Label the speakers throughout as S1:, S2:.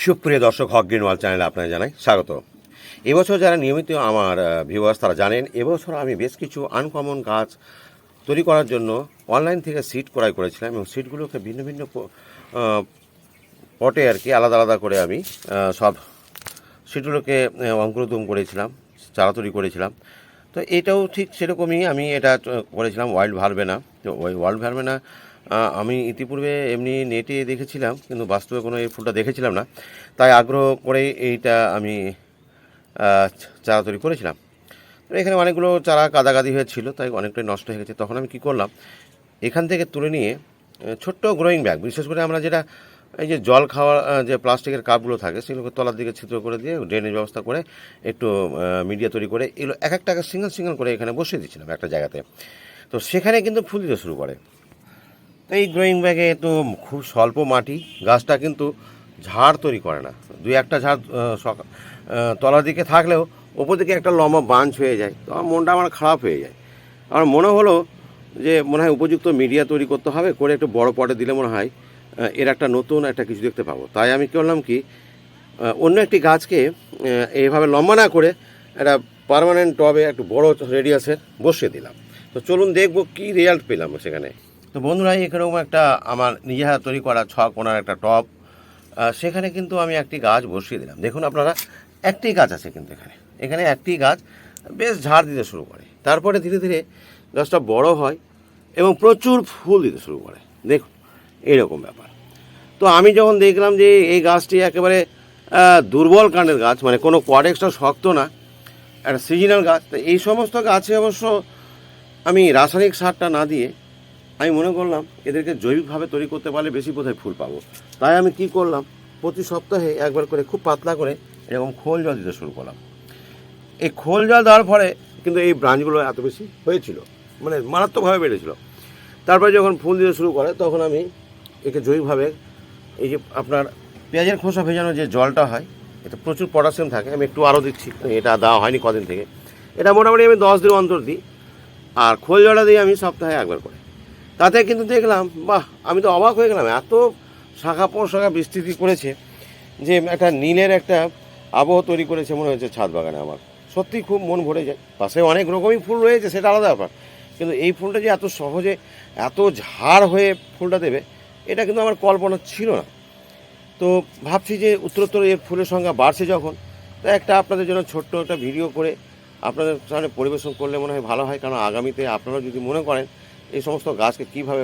S1: সুপ্রিয় দর্শক হক গ্রিনওয়াল চ্যানেলে আপনাকে জানাই স্বাগত। এবছর যারা নিয়মিত আমার ভিউয়ার্স তারা জানেন এবছর আমি বেশ কিছু আনকমন গাছ তৈরি করার জন্য অনলাইন থেকে সিট ক্রয় করেছিলাম এবং সিটগুলোকে ভিন্ন ভিন্ন পটে আর কি আলাদা আলাদা করে আমি সব সিটগুলোকে আহ, অঙ্কুরোদ্গম করেছিলাম চারা তৈরি করেছিলাম। তো এটাও ঠিক সেরকমই আমি এটা করেছিলাম ওয়াইল্ড ভারবেনা তো ওই ওয়াইল্ড ভারবেনা আমি ইতিপূর্বে এমনি নেটে দেখেছিলাম, কিন্তু বাস্তবে কোনো এই ফুলটা দেখেছিলাম না। তাই আগ্রহ করে এইটা আমি চারা তৈরি করেছিলাম। এখানে অনেকগুলো চারা কাদাকাদি হয়েছিল তাই অনেকটাই নষ্ট হয়ে গেছে। তখন আমি কি করলাম, এখান থেকে তুলে নিয়ে ছোট্ট গ্রোয়িং ব্যাগ বিশেষ করে আমরা যেটা, এই যে জল খাওয়ার যে প্লাস্টিকের কাপগুলো থাকে, সেগুলোকে তলার দিকে ছিদ্র করে দিয়ে ড্রেনেজ ব্যবস্থা করে একটু মিডিয়া তৈরি করে এগুলো এক একটাকে সিঙ্গেল সিঙ্গেল করে এখানে বসিয়ে দিচ্ছিলাম একটা জায়গাতে। তো সেখানে কিন্তু ফুল দিতে শুরু করে। এই গ্রোয়িং ব্যাগে তো খুব স্বল্প মাটি, গাছটা কিন্তু ঝাড় তৈরি করে না। দুই একটা ঝাড় তলার দিকে থাকলেও ওপর দিকে একটা লম্বা বাঞ্চ হয়ে যায়। তো আমার মনটা আমার খারাপ হয়ে যায়। আমার মনে হলো যে মনে হয় উপযুক্ত মিডিয়া তৈরি করতে হবে, করে একটু বড় পটে দিলে মনে হয় এর একটা নতুন একটা কিছু দেখতে পাবো। তাই আমি করলাম কি অন্য একটি গাছকে এইভাবে লম্বা না করে একটা পার্মানেন্ট টবে একটু বড় রেডিয়াসের বসিয়ে দিলাম। তো চলুন দেখব কী রেজাল্ট পেলাম সেখানে। তো বন্ধুরা এখানেও একটা আমার নিজে হাতে তৈরি করা ছ কোনার একটা আহ, সেখানে কিন্তু আমি একটি গাছ বসিয়ে দিলাম। দেখুন আপনারা একটি গাছ আছে কিন্তু এখানে। এখানে একটি গাছ বেশ ঝাড় দিতে শুরু করে। তারপরে ধীরে ধীরে গাছটা বড় হয় এবং প্রচুর ফুল দিতে শুরু করে। দেখুন এইরকম ব্যাপার। তো আমি যখন দেখলাম যে এই গাছটি একেবারে দুর্বল কাণ্ডের গাছ মানে কোনো কোয়াডেক্সটা শক্ত না একটা সিজনাল গাছ তো এই সমস্ত গাছে অবশ্য আমি রাসায়নিক সারটা না দিয়ে আমি মনে করলাম এদেরকে জৈবিকভাবে তৈরি করতে পারলে বেশি বোধহয় ফুল পাবো। তাই আমি কি করলাম? প্রতি সপ্তাহে একবার করে খুব পাতলা করে এরকম খোল জল দিতে শুরু করলাম। এই খোল জল দেওয়ার ফলে কিন্তু এই ব্রাঞ্চগুলো এত বেশি হয়েছিল মানে মারাত্মকভাবে বেড়েছিল। তারপরে যখন ফুল দিতে শুরু করে, তখন আমি একে জৈবিকভাবে এই যে আপনার পেঁয়াজের খোসা ভেজানো যে জলটা হয় এটা প্রচুর পটাশিয়াম থাকে। আমি একটু আরও দিচ্ছি, এটা দেওয়া হয়নি কদিন থেকে। এটা মোটামুটি আমি দশ দিন অন্তর দিই। আর খোল জলটা দিই আমি সপ্তাহে একবার করে। তাতে কিন্তু দেখলাম, বাহ, আমি তো অবাক হয়ে গেলাম। এত শাখা পোশাখা বিস্তৃতি করেছে যে একটা নীলের একটা আবহ তৈরি করেছে মনে হয়েছে ছাদ বাগানে আমার। সত্যি খুব মন ভরে যায়। পাশে অনেক রকমই ফুল রয়েছে, সেটা আলাদা ব্যাপার। কিন্তু এই ফুলটা যে এত সহজে এত ঝাড় হয়ে ফুলটা দেবে, এটা কিন্তু আমার কল্পনা ছিল না। তো ভাবছি যে উত্তরোত্তর এর ফুলের সংখ্যা বাড়ছে যখন, তো একটা আপনাদের জন্য ছোট্ট একটা ভিডিও করে আপনাদের সামনে পরিবেশন করলে মনে হয় ভালো হয়। কারণ আগামীতে আপনারা যদি মনে করেন এই সমস্ত গাছকে কীভাবে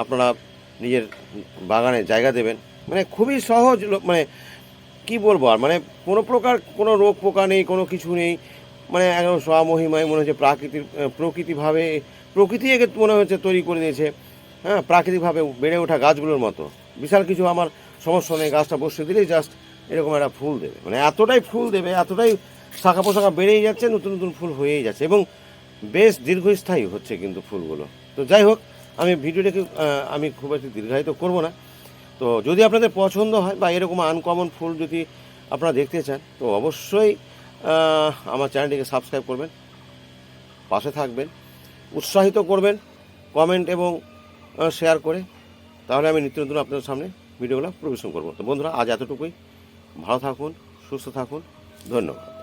S1: আপনারা নিজের বাগানে জায়গা দেবেন? মানে খুবই সহজ মানে কি বলব আর? মানে কোনো প্রকার কোনো রোগ পোকা নেই, কোনো কিছু নেই। মানে একদম স্বমহিমায় মনে হচ্ছে প্রাকৃতিক প্রকৃতিভাবে প্রকৃতি একে মনে হচ্ছে তৈরি করে দিয়েছে হ্যাঁ প্রাকৃতিকভাবে বেড়ে ওঠা গাছগুলোর মতো। বিশাল কিছু আমার সমস্যা নেই, গাছটা বসিয়ে দিলেই জাস্ট এরকম একটা ফুল দেবে। মানে এতটাই ফুল দেবে, এতটাই শাখা পোশাখা বেড়েই যাচ্ছে, নতুন নতুন ফুল হয়েই যাচ্ছে এবং বেশ দীর্ঘস্থায়ী হচ্ছে কিন্তু ফুলগুলো। তো যাই হোক, আমি ভিডিওটাকে আমি খুব একটু দীর্ঘায়িত করব না। তো যদি আপনাদের পছন্দ হয় বা এরকম আনকমন ফুল যদি আপনারা দেখতে চান, তো অবশ্যই আমার চ্যানেলটিকে সাবস্ক্রাইব করবেন, পাশে থাকবেন, উৎসাহিত করবেন কমেন্ট এবং শেয়ার করে, তাহলে আমি নিত্য নতুন আপনাদের সামনে ভিডিওগুলো পরিবেশন করব। তো বন্ধুরা, আজ এতটুকুই। ভালো থাকুন, সুস্থ থাকুন। ধন্যবাদ।